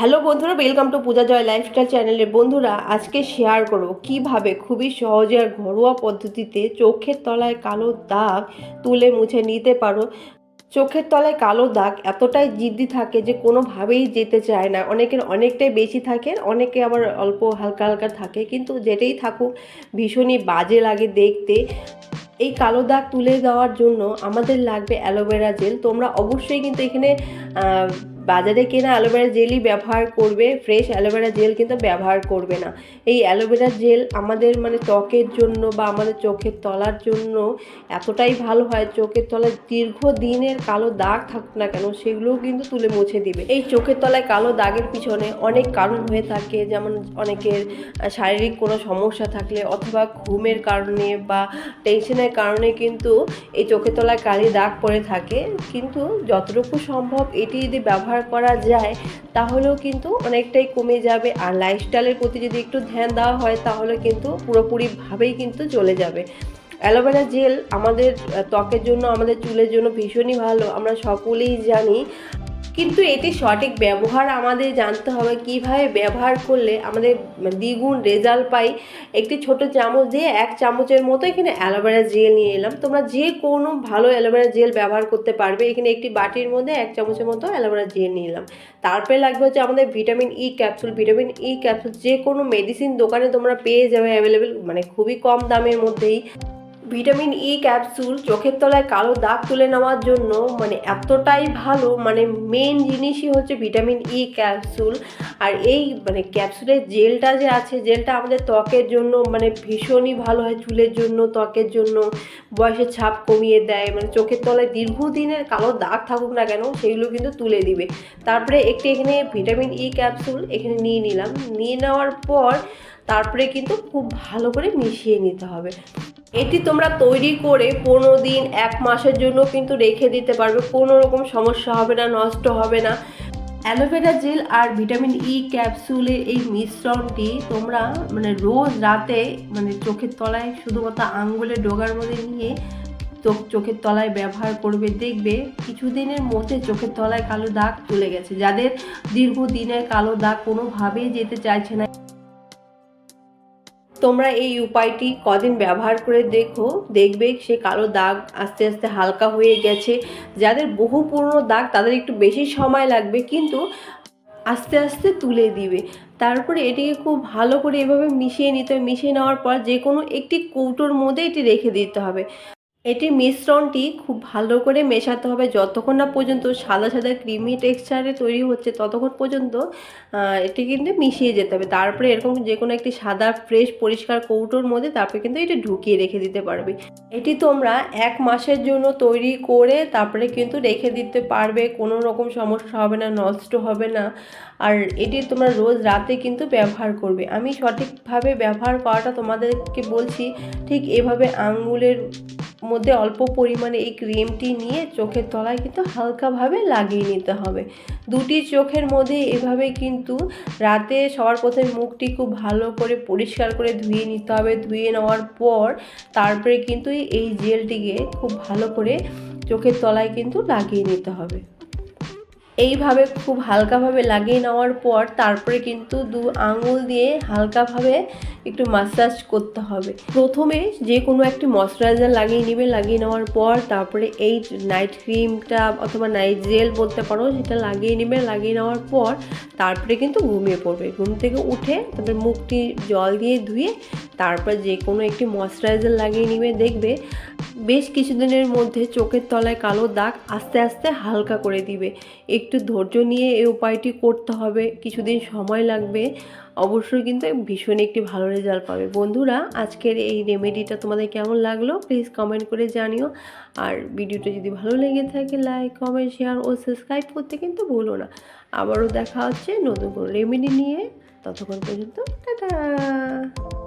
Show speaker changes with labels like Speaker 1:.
Speaker 1: Hello বন্ধুরা welcome to Puja Joy lifestyle চ্যানেলের বন্ধুরা, আজকে শেয়ার করব কীভাবে খুবই সহজে আর ঘরোয়া পদ্ধতিতে চোখের তলায় কালো দাগ তুলে মুছে নিতে পারো। চোখের তলায় কালো দাগ এতটাই জিদ্দি থাকে যে কোনোভাবেই যেতে চায় না। অনেকের অনেকটাই বেশি থাকে, অনেকে আবার অল্প হালকা হালকা থাকে। কিন্তু যেটাই থাকুক, ভীষণই বাজে লাগে দেখতে। এই কালো দাগ তুলে দেওয়ার জন্য আমাদের লাগবে অ্যালোভেরা জেল তোমরা অবশ্যই কিন্তু এখানে বাজারে কেনা অ্যালোভেরা জেলই ব্যবহার করবে, ফ্রেশ অ্যালোভেরা জেল কিন্তু ব্যবহার করবে না। এই অ্যালোভেরা জেল আমাদের মানে ত্বকের জন্য বা আমাদের চোখের তলার জন্য এতটাই ভালো হয়, চোখের তলায় দীর্ঘ দিনের কালো দাগ থাকুক না কেন, সেগুলোও কিন্তু তুলে মুছে দিবে। এই চোখের তলায় কালো দাগের পিছনে অনেক কারণ হয়ে থাকে, যেমন অনেকের শারীরিক কোনো সমস্যা থাকলে অথবা ঘুমের কারণে বা টেনশনের কারণে কিন্তু এই চোখের তলায় কালি দাগ পড়ে থাকে। কিন্তু যতটুকু সম্ভব এটি যদি ব্যবহার করা যায়, তাহলেও কিন্তু অনেকটাই কমে যাবে। আর লাইফস্টাইলের প্রতি যদি একটু ধ্যান দেওয়া হয়, তাহলে কিন্তু পুরোপুরিভাবেই কিন্তু চলে যাবে। অ্যালোভেরা জেল আমাদের ত্বকের জন্য, আমাদের চুলের জন্য ভীষণই ভালো। আমরা সকলেই জানি কিন্তু এটি সঠিক ব্যবহার আমাদের জানতে হবে। কীভাবে ব্যবহার করলে আমাদের দ্বিগুণ রেজাল্ট পাই? একটি ছোট চামচ দিয়ে এক চামচের মতো এখানে অ্যালোভেরা জেল নিয়ে এলাম। তোমরা যে কোনো ভালো অ্যালোভেরা জেল ব্যবহার করতে পারবে। এখানে একটি বাটির মধ্যে এক চামচের মতো অ্যালোভেরা জেল নিয়ে এলাম। তারপরে লাগবে হচ্ছে আমাদের vitamin E capsule vitamin E capsule যে কোনো মেডিসিন দোকানে তোমরা পেয়ে যাবে। অ্যাভেলেবেল মানে খুবই কম দামের মধ্যেই। ভিটামিন ই ক্যাপসুল চোখের তলায় কালো দাগ তুলে নেওয়ার জন্য মানে এতটাই ভালো মানে মেন জিনিসই হচ্ছে ভিটামিন ই ক্যাপসুল আর এই মানে ক্যাপসুলের জেলটা যে আছে জেলটা আমাদের ত্বকের জন্য মানে ভীষণই ভালো হয়, চুলের জন্য, ত্বকের জন্য। বয়সের ছাপ কমিয়ে দেয় মানে চোখের তলায় দীর্ঘদিনের কালো দাগ থাকুক না কেন, সেগুলো কিন্তু তুলে দিবে। তারপরে একটি এখানে ভিটামিন ই ক্যাপসুল এখানে নিয়ে নিলাম। নিয়ে নেওয়ার পর তারপরে কিন্তু খুব ভালো করে মিশিয়ে নিতে হবে। এটি তোমরা তৈরি করে পনেরো দিন, এক মাসের জন্য কিন্তু রেখে দিতে পারবে। কোনো রকম সমস্যা হবে না, নষ্ট হবে না। অ্যালোভেরা জেল আর ভিটামিন ই ক্যাপসুলের এই মিশ্রণটি তোমরা মানে রোজ রাতে মানে চোখের তলায় শুধুমাত্র আঙ্গুলের ডোগার মধ্যে নিয়ে চোখ, চোখের তলায় ব্যবহার করবে। দেখবে কিছুদিনের মধ্যে চোখের তলায় কালো দাগ চলে গেছে। যাদের দীর্ঘদিনের কালো দাগ কোনোভাবেই যেতে চাইছে না। তোমরা এই উপায়টি কদিন ব্যবহার করে দেখো, দেখবে সে কালো দাগ আস্তে আস্তে হালকা হয়ে গেছে। যাদের বহু পুরনো দাগ, তাদের একটু বেশি সময় লাগবে, কিন্তু আস্তে আস্তে তুলে দিবে। তারপরে এটিকে খুব ভালো করে এভাবে মিশিয়ে নিতে হবে। মিশিয়ে নেওয়ার পর যে কোনো একটি কৌটোর মধ্যে এটি রেখে দিতে হবে। এটি মিশ্রণটি খুব ভালো করে মেশাতে হবে। যতক্ষণ না পর্যন্ত সাদা সাদা ক্রিমি টেক্সচারে তৈরি হচ্ছে, ততক্ষণ পর্যন্ত এটি কিন্তু মিশিয়ে যেতে হবে। তারপরে এরকম যে কোনো একটি সাদা ফ্রেশ পরিষ্কার কৌটোর মধ্যে তারপরে কিন্তু এটি ঢুকিয়ে রেখে দিতে পারবে। এটি তোমরা এক মাসের জন্য তৈরি করে তারপরে কিন্তু রেখে দিতে পারবে। কোনো রকম সমস্যা হবে না, নষ্ট হবে না। আর এটি তোমরা রোজ রাতে কিন্তু ব্যবহার করবে। আমি সঠিকভাবে ব্যবহার করাটা তোমাদেরকে বলছি, ঠিক এভাবে আঙ্গুলের মধ্যে অল্প পরিমাণে এই ক্রিমটি নিয়ে চোখের তলায় কিন্তু হালকাভাবে লাগিয়ে নিতে হবে। দুটি চোখের মধ্যে এভাবে কিন্তু রাতে সবার প্রথমে মুখটি খুব ভালো করে পরিষ্কার করে ধুয়ে নিতে হবে। ধুয়ে নেওয়ার পর তারপরে কিন্তু এই জেলটিকে খুব ভালো করে চোখের তলায় কিন্তু লাগিয়ে নিতে হবে। এইভাবে খুব হালকাভাবে লাগিয়ে নেওয়ার পর তারপরে কিন্তু দু আঙুল দিয়ে হালকাভাবে একটু মাসাজ করতে হবে। প্রথমে যে কোনো একটি ময়শ্চারাইজার লাগিয়ে নেবে, লাগিয়ে নেওয়ার পর তারপরে এই নাইট ক্রিমটা অথবা নাইট জেল বলতে পারো, সেটা লাগিয়ে নেবে, লাগিয়ে নেওয়ার পর তারপরে কিন্তু ঘুমিয়ে পড়বে। ঘুম থেকে উঠে তারপরে মুখটি জল দিয়ে ধুয়ে তারপর যে কোনো একটি ময়শ্চারাইজার লাগিয়ে নেবে, দেখবে বেশ কিছুদিনের মধ্যে চোখের তলায় কালো দাগ আস্তে আস্তে হালকা করে দিবে। একটু ধৈর্য নিয়ে এই উপায়টি করতে হবে। কিছুদিন সময় লাগবে। অবশ্যই কিন্তু ভীষণ একটি ভালো রেজাল্ট পাবে। বন্ধুরা, আজকের এই রেমেডিটা তোমাদের কেমন লাগল? প্লিজ কমেন্ট করে জানিও। আর ভিডিওটা যদি ভালো লেগে থাকে লাইক কমেন্ট শেয়ার ও সাবস্ক্রাইব করতে কিন্তু ভুলো না। আবারও দেখা হচ্ছে নতুন কোনো রেমেডি নিয়ে। ততক্ষণ পর্যন্ত, টাটা!